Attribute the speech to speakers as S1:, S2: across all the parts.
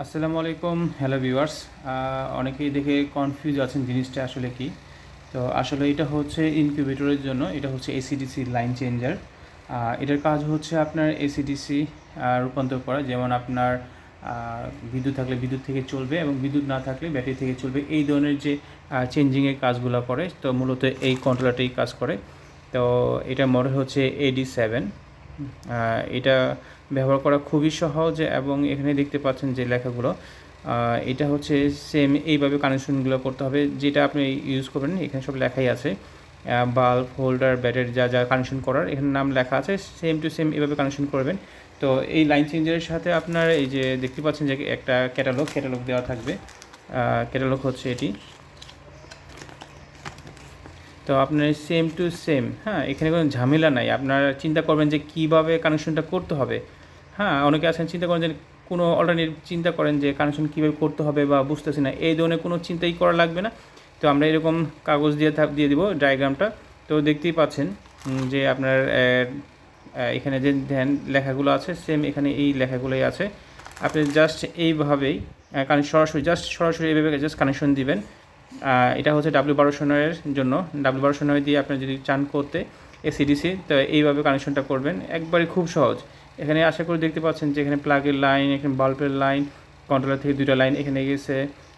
S1: আসসালামু আলাইকুম, hello viewers. অনেকেই দেখে কনফিউজ আছেন জিনিসটা আসলে কি। তো আসলে এটা হচ্ছে ইনকিউবেটরের জন্য, এটা হচ্ছে এসিডিসি লাইন চেঞ্জার এটার কাজ হচ্ছে আপনার এসিডিসি রূপান্তর করা। যেমন আপনার বিদ্যুৎ থাকলে বিদ্যুৎ থেকে চলবে এবং বিদ্যুৎ না থাকলে ব্যাটারি থেকে চলবে। এই ধরনের যে চেঞ্জিংয়ের কাজগুলো করে, তো মূলত এই কন্ট্রোলারটাই কাজ করে। তো এটা মডেল হচ্ছে এডি সেভেন এটা ব্যবহার করা খুবই সহজ এবং এখানে দেখতে পাচ্ছেন যে লেখাগুলো। এটা হচ্ছে সেম এইভাবে কানেকশনগুলো করতে হবে, যেটা আপনি ইউজ করবেন, এখানে সব লেখাই আছে। বাল্ব হোল্ডার ব্যাটারি যা যা কানেকশন করার, এখানে নাম লেখা আছে সেম টু সেম এইভাবে কানেকশন করবেন। তো এই লাইন চেঞ্জারের সাথে আপনার এই যে দেখতে পাচ্ছেন যে একটা ক্যাটালগ ক্যাটালগ দেওয়া থাকবে। ক্যাটালগ হচ্ছে এটি। তো আপনার সেম টু সেম হ্যাঁ এখানে কোনো ঝামেলা নাই। আপনারা চিন্তা করবেন যে কীভাবে কানেকশনটা করতে হবে। হ্যাঁ অনেকে আছেন, চিন্তা করেন যে কোনো অল্টারনেটিভ চিন্তা করেন যে কানেকশন কীভাবে করতে হবে বা বুঝতেছি না। এই ধরনের কোনো চিন্তাই করা লাগবে না। তো আমরা এরকম কাগজ দিয়ে দিয়ে দিব ডায়াগ্রামটা তো দেখতেই পাচ্ছেন যে আপনার এখানে যে ধ্যান লেখাগুলো আছে সেম এখানে এই লেখাগুলোই আছে। আপনি জাস্ট এইভাবেই কানেক্ট সরাসরি জাস্ট সরাসরি এইভাবে জাস্ট কানেকশন দিবেন। এটা হচ্ছে ডাব্লিউ বারোশো নয়ের জন্য। ডাব্লিউ বারোশো নয় দিয়ে আপনি যদি চান করতে এসিডিসি তো এইভাবে কানেকশনটা করবেন। একবারে খুব সহজ। এখানে আশা করি দেখতে পাচ্ছেন যে এখানে প্লাগের লাইন এখানে বাল্বের লাইন কন্ট্রোলার থেকে দুটো লাইন এখানে গেছে।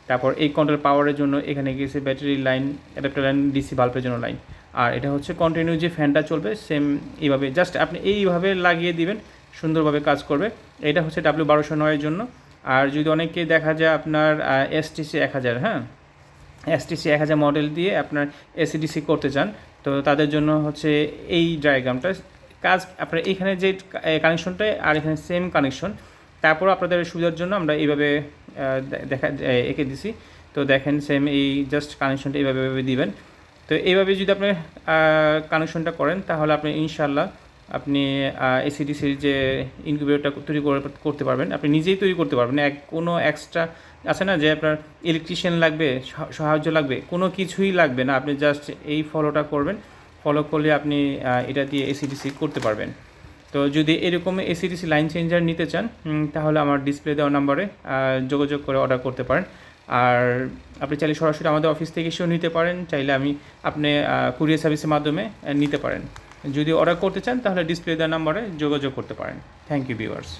S1: তারপর এই কন্ট্রোল পাওয়ারের জন্য এখানে গেছে battery line adapter line DC বাল্বের জন্য লাইন আর এটা হচ্ছে কন্টিনিউ যে ফ্যানটা চলবে সেম এইভাবে। জাস্ট আপনি এইভাবে লাগিয়ে দিবেন, সুন্দরভাবে কাজ করবে। এটা হচ্ছে ডাব্লিউ বারোশো নয়ের জন্য। আর যদি অনেকে দেখা যায় আপনার এসটিসি এক হাজার হ্যাঁ? এসটিসি এক হাজার মডেল দিয়ে আপনার এসিডিসি করতে চান, তো তাদের জন্য হচ্ছে এই ডায়াগ্রামটা কাজ আপনার এখানে যে কানেকশনটা আর এখানে সেম কানেকশন তারপর আপনাদের সুবিধার জন্য আমরা এইভাবে দেখা এঁকে দিছি। তো দেখেন সেম এই জাস্ট কানেকশনটা এইভাবে দিবেন। তো এইভাবে যদি আপনি কানেকশনটা করেন, তাহলে আপনি ইনশাল্লাহ আপনি এসিডিসির যে ইনকিউবেটরটা তৈরি করে, করতে পারবেন, আপনি নিজেই তৈরি করতে পারবেন। এক, কোনো এক্সট্রা আছে না যে আপনার ইলেকট্রিশিয়ান লাগবে সাহায্য লাগবে, কোনো কিছুই লাগবে না। আপনি জাস্ট এই ফলোটা করবেন ফলো করলে আপনি এটা দিয়ে এসিডিসি করতে পারবেন। তো যদি এরকম এসিডিসি লাইন চেঞ্জার নিতে চান তাহলে আমার ডিসপ্লে দেওয়া নাম্বারে যোগাযোগ করে অর্ডার করতে পারেন। আর আপনি চাইলে সরাসরি আমাদের অফিস থেকে এসেও নিতে পারেন, চাইলে আমি আপনি কুরিয়ার সার্ভিসের মাধ্যমে নিতে পারেন। যদি অর্ডার করতে চান তাহলে ডিসপ্লে দেওয়া নাম্বারে যোগাযোগ করতে পারেন। Thank you viewers